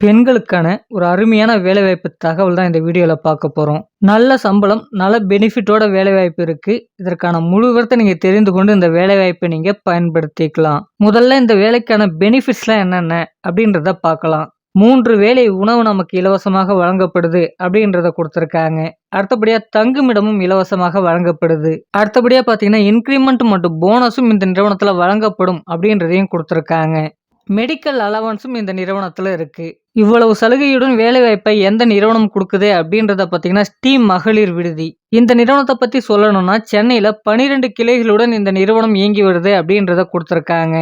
பெண்களுக்கான ஒரு அருமையான வேலைவாய்ப்பு தகவல் தான் இந்த வீடியோவில் பார்க்க போகிறோம் நல்ல சம்பளம் நல்ல பெனிஃபிட்டோட வேலைவாய்ப்பு இருக்குது இதற்கான முழு விவரத்தை நீங்கள் தெரிந்து கொண்டு இந்த வேலைவாய்ப்பை நீங்கள் பயன்படுத்திக்கலாம். முதல்ல இந்த வேலைக்கான பெனிஃபிட்ஸ்லாம் என்னென்ன அப்படின்றத பார்க்கலாம். மூன்று வேலை உணவு நமக்கு இலவசமாக வழங்கப்படுது அப்படின்றத கொடுத்துருக்காங்க. அடுத்தபடியாக தங்குமிடமும் இலவசமாக வழங்கப்படுது. அடுத்தபடியாக பார்த்தீங்கன்னா இன்க்ரிமெண்ட் மற்றும் போனஸும் இந்த நிறுவனத்தில் வழங்கப்படும் அப்படின்றதையும் கொடுத்துருக்காங்க. மெடிக்கல் அலவன்ஸும் இந்த நிறுவனத்தில் இருக்குது இவ்வளவு சலுகையுடன் வேலைவாய்ப்பை எந்த நிறுவனம் கொடுக்குது அப்படின்றத பார்த்தீங்கன்னா ஸ்டீம் மகளிர் விடுதி. இந்த நிறுவனத்தை பற்றி சொல்லணும்னா சென்னையில் பனிரெண்டு கிளைகளுடன் இந்த நிறுவனம் இயங்கி வருது அப்படின்றத கொடுத்துருக்காங்க.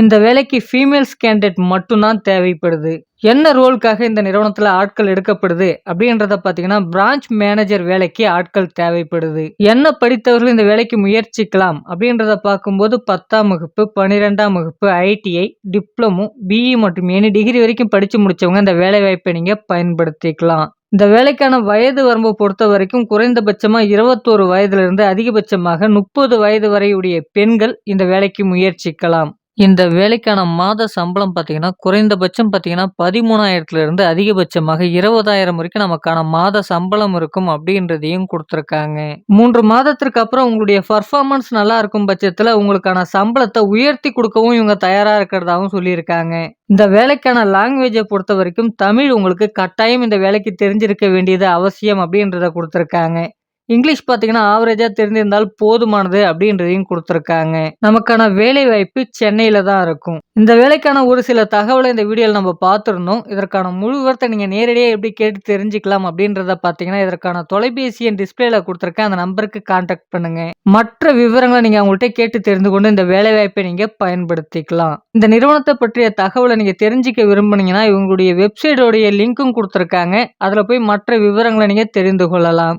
இந்த வேலைக்கு ஃபீமேல்ஸ் கேண்டிடேட் மட்டும்தான் தேவைப்படுது. என்ன ரோலுக்காக இந்த நிறுவனத்தில் ஆட்கள் எடுக்கப்படுது? அப்படின்றத பார்த்தீங்கன்னா பிரான்ச் மேனேஜர் வேலைக்கு ஆட்கள் தேவைப்படுது. என்ன படித்தவர்கள் இந்த வேலைக்கு முயற்சிக்கலாம்? அப்படின்றத பார்க்கும்போது பத்தாம் வகுப்பு பன்னிரெண்டாம் வகுப்பு ஐடிஐ டிப்ளமோ பிஇ மற்றும் எனி டிகிரி வரைக்கும் படித்து முடிச்சவங்க இந்த வேலை வாய்ப்பை நீங்கள் பயன்படுத்திக்கலாம். இந்த வேலைக்கான வயது வரம்பை பொறுத்த வரைக்கும் குறைந்தபட்சமாக இருபத்தோரு வயதிலிருந்து அதிகபட்சமாக முப்பது வயது வரையுடைய பெண்கள் இந்த வேலைக்கு முயற்சிக்கலாம். இந்த வேலைக்கான மாத சம்பளம் பார்த்தீங்கன்னா, குறைந்தபட்சம் பார்த்தீங்கன்னா, பதிமூணாயிரத்துலேருந்து அதிகபட்சமாக இருபதாயிரம் வரைக்கும் நமக்கான மாத சம்பளம் இருக்கும் அப்படின்றதையும் குடுத்துருக்காங்க. மூன்று மாதத்திற்கு அப்புறம் உங்களுடைய பர்ஃபார்மன்ஸ் நல்லா இருக்கும் பட்சத்தில் உங்களுக்கான சம்பளத்தை உயர்த்தி குடுக்கவும் இவங்க தயாரா இருக்கிறதாவும் சொல்லியிருக்காங்க. இந்த வேலைக்கான லாங்குவேஜை பொறுத்த வரைக்கும் தமிழ் உங்களுக்கு கட்டாயம் இந்த வேலைக்கு தெரிஞ்சிருக்க வேண்டியது அவசியம் அப்படின்றத குடுத்துருக்காங்க. இங்கிலீஷ் பார்த்தீங்கன்னா, ஆவரேஜாக தெரிஞ்சிருந்தால் போதுமானது அப்படின்றதையும் கொடுத்துருக்காங்க நமக்கான வேலை வாய்ப்பு சென்னையில் தான் இருக்கும். இந்த வேலைக்கான ஒரு சில தகவலை இந்த வீடியோவில் நம்ம பார்த்துருந்தோம். இதற்கான முழு விவரத்தை நீங்கள் நேரடியாக எப்படி கேட்டு தெரிஞ்சுக்கலாம் அப்படின்றத பார்த்தீங்கன்னா, இதற்கான தொலைபேசி என் டிஸ்பிளேல கொடுத்துருக்கேன் அந்த நம்பருக்கு கான்டாக்ட் பண்ணுங்க. மற்ற விவரங்களை நீங்கள் அவங்கள்ட்ட கேட்டு தெரிந்து கொண்டு இந்த வேலைவாய்ப்பை நீங்கள் பயன்படுத்திக்கலாம். இந்த நிறுவனத்தை பற்றிய தகவலை நீங்கள் தெரிஞ்சுக்க விரும்புனீங்கன்னா, இவங்களுடைய வெப்சைட்டோடைய லிங்க்கும் கொடுத்துருக்காங்க அதில் போய் மற்ற விவரங்களை நீங்கள் தெரிந்து கொள்ளலாம்.